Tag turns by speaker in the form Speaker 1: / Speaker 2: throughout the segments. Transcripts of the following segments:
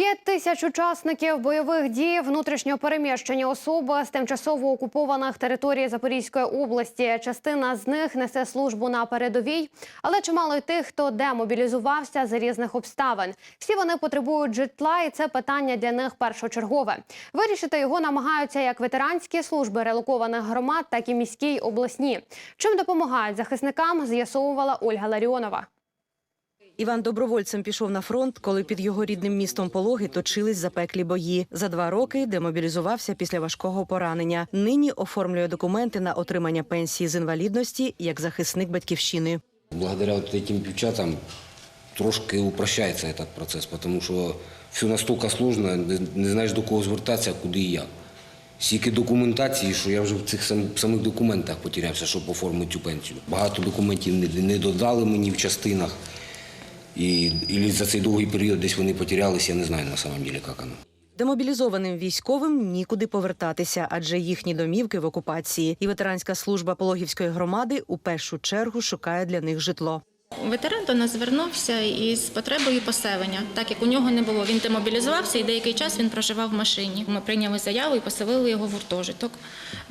Speaker 1: П'ять тисяч учасників бойових дій внутрішньо переміщені особи з тимчасово окупованих територій Запорізької області. Частина з них несе службу на передовій, але чимало й тих, хто демобілізувався з різних обставин. Всі вони потребують житла, і це питання для них першочергове. Вирішити його намагаються як ветеранські служби релокованих громад, так і міські й обласні. Чим допомагають захисникам, з'ясовувала Ольга Ларіонова.
Speaker 2: Іван добровольцем пішов на фронт, коли під його рідним містом Пологи точились запеклі бої. За два роки демобілізувався після важкого поранення. Нині оформлює документи на отримання пенсії з інвалідності як захисник батьківщини.
Speaker 3: Благодаря вот этим девчатам трошки упрощається этот процес, тому що все настільки сложно, не, знаєш до кого звертатися, куди і як. Стільки документації, що я вже в цих самих документах потерявся, щоб оформити цю пенсію. Багато документів не додали мені в частинах. І, і за цей довгий період десь вони потерялися, я не знаю на самом деле, як воно.
Speaker 2: Демобілізованим військовим нікуди повертатися, адже їхні домівки в окупації. І ветеранська служба Пологівської громади у першу чергу шукає для них житло.
Speaker 4: Ветеран до нас звернувся із потребою поселення, так як у нього не було. Він демобілізувався і деякий час він проживав в машині. Ми прийняли заяву і поселили його в гуртожиток.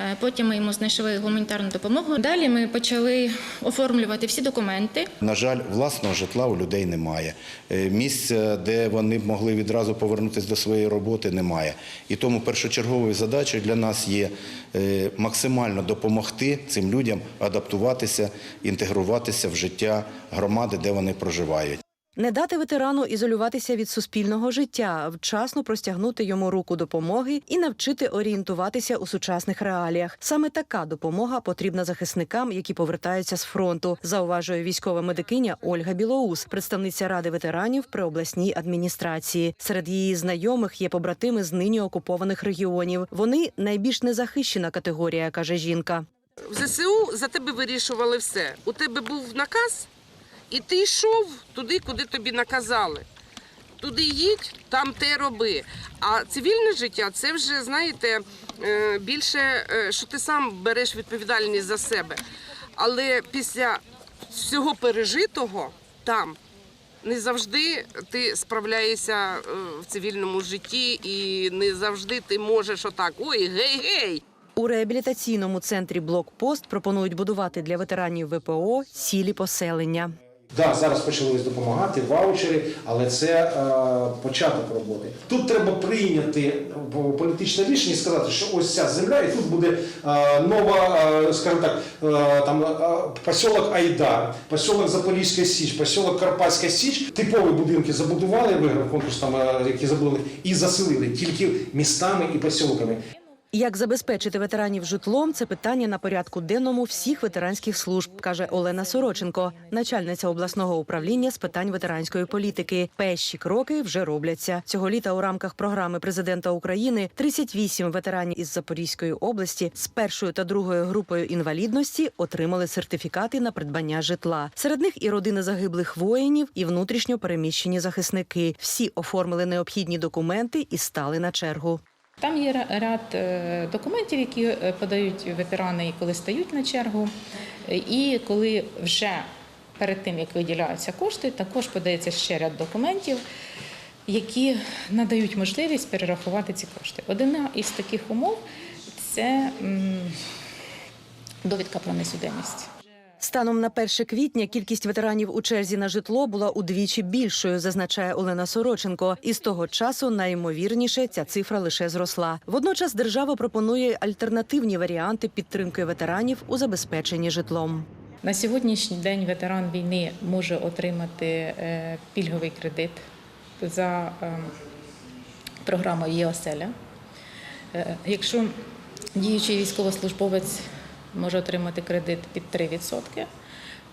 Speaker 4: Е, Потім ми йому знайшли гуманітарну допомогу. Далі ми почали оформлювати всі документи.
Speaker 5: На жаль, власного житла у людей немає. Е, Місця, де вони б могли відразу повернутися до своєї роботи, немає. І тому першочерговою задачею для нас є е, максимально допомогти цим людям адаптуватися, інтегруватися в життя громади, де вони проживають.
Speaker 2: Не дати ветерану ізолюватися від суспільного життя, вчасно простягнути йому руку допомоги і навчити орієнтуватися у сучасних реаліях. Саме така допомога потрібна захисникам, які повертаються з фронту, зауважує військова медикиня Ольга Білоус, представниця ради ветеранів при обласній адміністрації. Серед її знайомих є побратими з нині окупованих регіонів. Вони найбільш незахищена категорія, каже жінка.
Speaker 6: В ЗСУ за тебе вирішували все. У тебе був наказ, і ти йшов туди, куди тобі наказали. Туди їдь, там те роби. А цивільне життя це вже, знаєте, е, більше, е, що ти сам береш відповідальність за себе. Але після всього пережитого там не завжди ти справляєшся е, в цивільному житті, і не завжди ти можеш отак. Ой, гей, гей.
Speaker 2: У реабілітаційному центрі Блокпост пропонують будувати для ветеранів ВПО цілі поселення.
Speaker 7: Да, зараз почали допомагати ваучери, але це е, початок роботи. Тут треба прийняти е, політичне рішення і сказати, що ось ця земля, і тут буде е, нова, е, скажімо так, е, там е, посілок Айдар, посілок Запорізька Січ, посілок Карпатська Січ. Типові будинки забудували, виграв конкурс там, е, які забудували, і заселили тільки містами і посілками.
Speaker 2: Як забезпечити ветеранів житлом це питання на порядку денному всіх ветеранських служб, каже Олена Сороченко, начальниця обласного управління з питань ветеранської політики. Перші кроки вже робляться цього літа. У рамках програми президента України 38 ветеранів із Запорізької області з першою та другою групою інвалідності отримали сертифікати на придбання житла. Серед них і родини загиблих воїнів, і внутрішньо переміщені захисники. Всі оформили необхідні документи і стали на чергу.
Speaker 4: Там є ряд е, документів, які е, подають ветерани, коли стають на чергу. І коли вже перед тим, як виділяються кошти, також подається ще ряд документів, які надають можливість перерахувати ці кошти. Одна із таких умов це довідка про несудимість.
Speaker 2: Станом на 1 квітня кількість ветеранів у черзі на житло була удвічі більшою, зазначає Олена Сороченко. І з того часу найімовірніше ця цифра лише зросла. Водночас держава пропонує альтернативні варіанти підтримки ветеранів у забезпеченні житлом.
Speaker 4: На сьогоднішній день ветеран війни може отримати е, пільговий кредит за е, програмою ЄОСЕЛЯ. Е, Якщо діючий військовослужбовець може отримати кредит під 3%,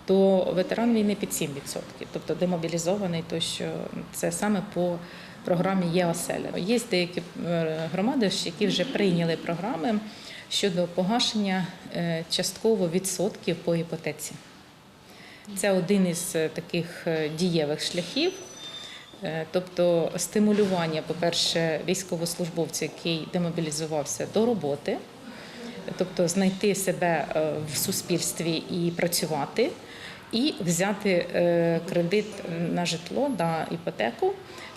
Speaker 4: то ветеран війни під 7%, тобто демобілізований, то що це саме по програмі ЄОСЕЛЯ. Є деякі е, громади, які вже прийняли програми щодо погашення е, частково відсотків по іпотеці. Це один із е, таких дієвих шляхів. Тобто стимулювання, по-перше, військовослужбовця, який демобілізувався до роботи, тобто знайти себе е, в суспільстві і працювати. і взяти е, кредит на житло на іпотеку.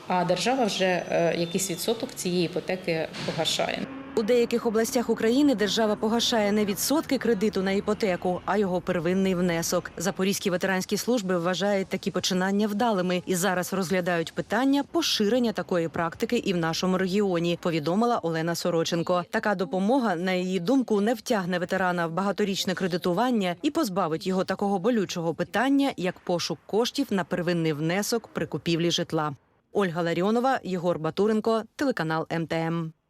Speaker 4: А держава вже е, якийсь відсоток цієї іпотеки погашає.
Speaker 2: У деяких областях України держава погашає не відсотки кредиту на іпотеку, а його первинний внесок. Запорізькі ветеранські служби вважають такі починання вдалими і зараз розглядають питання поширення такої практики і в нашому регіоні. Повідомила Олена Сороченко. Така допомога, на її думку, не втягне ветерана в багаторічне кредитування і позбавить його такого болючого питання, як пошук коштів на первинний внесок при купівлі житла. Ольга Ларіонова, Єгор Батуренко, телеканал МТМ.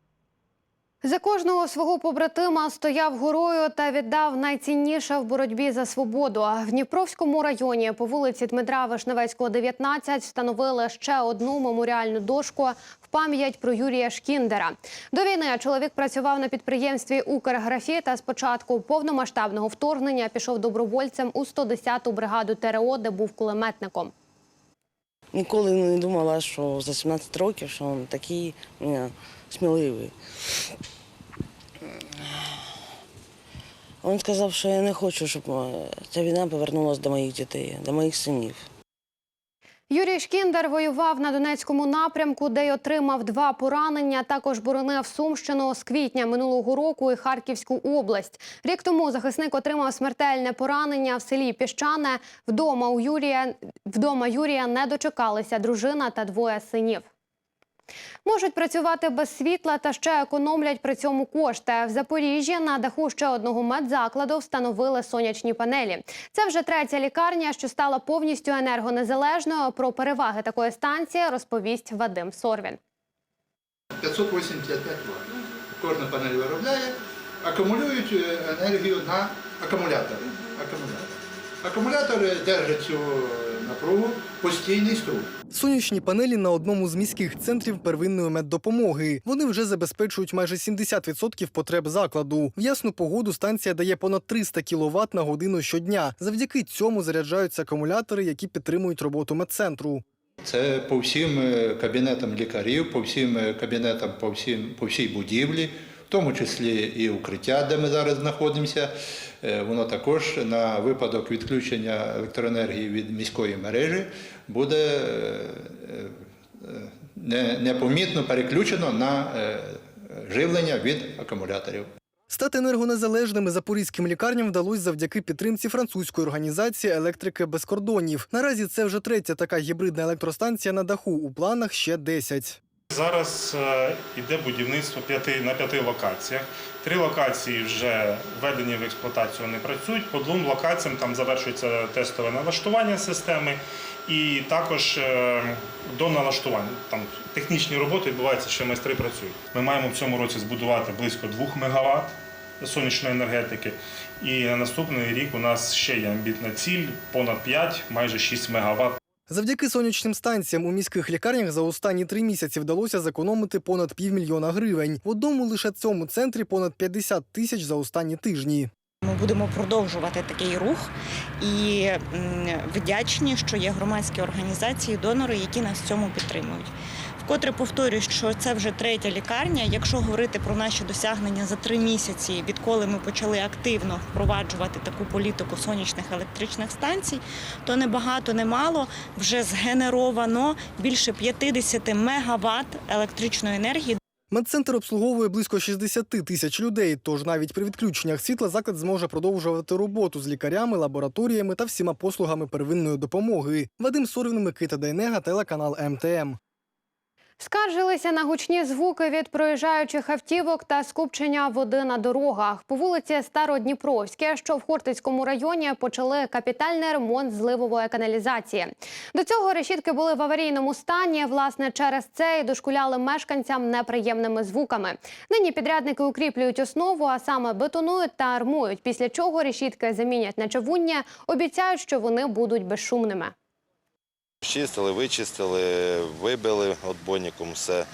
Speaker 1: За кожного свого побратима стояв горою та віддав найцінніше в боротьбі за свободу. В Дніпровському районі по вулиці Дмитра Вишневецького, 19, встановили ще одну меморіальну дошку в пам'ять про Юрія Шкіндера. До війни чоловік працював на підприємстві Укрграфі та з початку повномасштабного вторгнення пішов добровольцем у 110-ту бригаду ТРО, де був кулеметником.
Speaker 8: Ніколи не думала, що за 17 років, що він такий сміливий. Він сказав, що я не хочу, щоб е, ця війна повернулася до моїх дітей, до моїх синів.
Speaker 1: Юрій Шкіндер воював на Донецькому напрямку, де й отримав два поранення. Також боронив Сумщину з квітня минулого року і Харківську область. Рік тому захисник отримав смертельне поранення в селі Піщане. Вдома у Юрія вдома Юрія не дочекалися дружина та двоє синів. Можуть працювати без світла та ще економлять при цьому кошти. В Запоріжжі на даху ще одного медзакладу встановили сонячні панелі. Це вже третя лікарня, що стала повністю енергонезалежною. Про переваги такої станції розповість Вадим Сорвін.
Speaker 9: 585 Вт. Кожна панель виробляє, акумулюють е, енергію на акумулятори. Акумулятори, держать цю напругу, постійний струм.
Speaker 10: Сонячні панелі на одному з міських центрів первинної меддопомоги. Вони вже забезпечують майже 70% потреб закладу. В ясну погоду станція дає понад 300 кВт на годину щодня. Завдяки цьому заряджаються акумулятори, які підтримують роботу медцентру.
Speaker 9: Це по всім е, кабінетам лікарів, по всім е, кабінетам, по, всім, по всій будівлі, тому числі і укриття, де ми зараз знаходимося. Е, Воно також на випадок відключення електроенергії від міської мережі буде е, е, не- непомітно переключено на живлення від акумуляторів.
Speaker 10: Стати енергонезалежними запорізьким лікарням вдалося завдяки підтримці французької організації електрики без кордонів. Наразі це вже третя така гібридна електростанція на даху. У планах ще 10.
Speaker 11: Зараз е, іде будівництво на п'яти локаціях. Три локації вже введені в експлуатацію, вони працюють. По двом локаціям там завершується тестове налаштування системи, і також е, до налаштування. Там технічні роботи відбуваються, ще майстри працюють. Ми маємо в цьому році збудувати близько 2 МВт сонячної енергетики. І на наступний рік у нас ще є амбітна ціль понад 5, майже 6 МВт
Speaker 10: Завдяки сонячним станціям у міських лікарнях за останні три місяці вдалося зекономити понад півмільйона гривень. В одному лише цьому центрі понад 50 тисяч за останні тижні.
Speaker 12: Ми будемо продовжувати такий рух і вдячні, що є громадські організації, донори, які нас в цьому підтримують. Вкотре повторюю, що це вже третя лікарня. Якщо говорити про наші досягнення за три місяці, відколи ми почали активно впроваджувати таку політику сонячних електричних станцій, то не багато, не вже згенеровано більше 50 мегаватт електричної енергії.
Speaker 10: Медцентр обслуговує близько 60 тисяч людей. Тож навіть при відключеннях світла заклад зможе продовжувати роботу з лікарями, лабораторіями та всіма послугами первинної допомоги. Вадим Сорвін, Микита Дайнега, телеканал МТМ.
Speaker 1: Скаржилися на гучні звуки від проїжджаючих автівок та скупчення води на дорогах. По вулиці Стародніпровське, що в Хортицькому районі, почали капітальний ремонт зливової каналізації. До цього решітки були в аварійному стані. Власне, через це і дошкуляли мешканцям неприємними звуками. Нині підрядники укріплюють основу, а саме бетонують та армують. Після чого решітки замінять на чавуння. Обіцяють, що вони будуть безшумними.
Speaker 13: Чистили, вичистили, вибили отбойником все.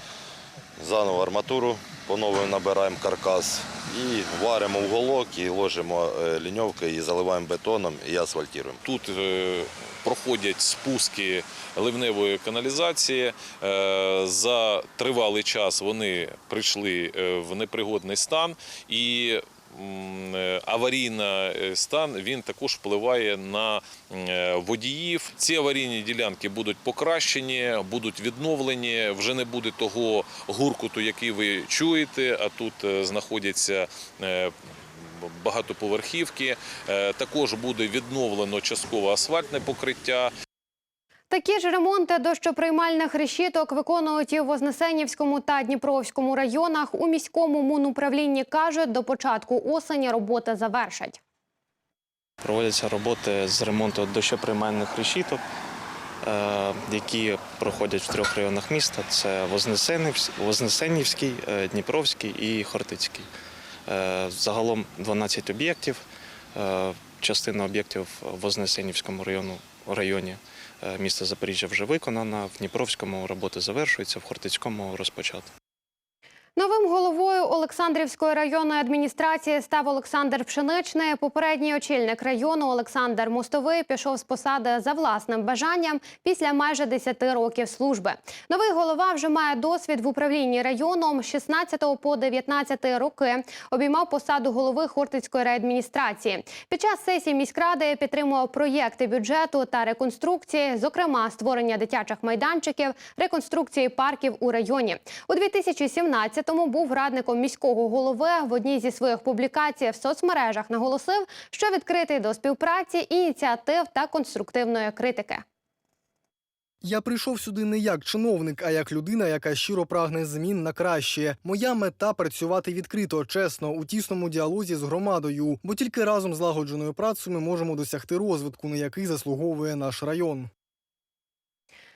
Speaker 13: Заново арматуру по-новому набираємо каркас і варимо уголок, і ложимо е, ліньовки, і заливаємо бетоном і асфальтуємо.
Speaker 14: Тут е, проходять спуски ливневої каналізації. Е, За тривалий час вони прийшли в непригодний стан і аварійний е, стан він також впливає на е, водіїв. Ці аварійні ділянки будуть покращені, будуть відновлені. Вже не буде того гуркуту, який ви чуєте. А тут е, знаходяться е, багатоповерхівки. Е, Також буде відновлено частково асфальтне покриття.
Speaker 1: Такі ж ремонти дощоприймальних решіток виконують і в Вознесенівському та Дніпровському районах. У міському мунуправлінні кажуть, до початку осені роботи завершать.
Speaker 15: Проводяться роботи з ремонту дощоприймальних решіток, е, які проходять в трьох районах міста: це Вознесенівсь- Вознесенівський, е, Дніпровський і Хортицький. Е, Загалом 12 об'єктів. Частина об'єктів в Вознесенівському району, районі міста Запоріжжя вже виконана, в Дніпровському роботи завершуються, в Хортицькому розпочато.
Speaker 1: Новим головою Олександрівської районної адміністрації став Олександр Пшеничний. Попередній очільник району Олександр Мостовий пішов з посади за власним бажанням після майже 10 років служби. Новий голова вже має досвід в управлінні районом з 16 по 19 роки. Обіймав посаду голови Хортицької райадміністрації. Під час сесії міськради підтримував проєкти бюджету та реконструкції, зокрема створення дитячих майданчиків, реконструкції парків у районі. У 2017-му був радником міського голови. В одній зі своїх публікацій в соцмережах наголосив, що відкритий до співпраці, ініціатив та конструктивної критики.
Speaker 10: Я прийшов сюди не як чиновник, а як людина, яка щиро прагне змін на краще. Моя мета працювати відкрито, чесно, у тісному діалозі з громадою, бо тільки разом з лагодженою працею ми можемо досягти розвитку, на який заслуговує наш район.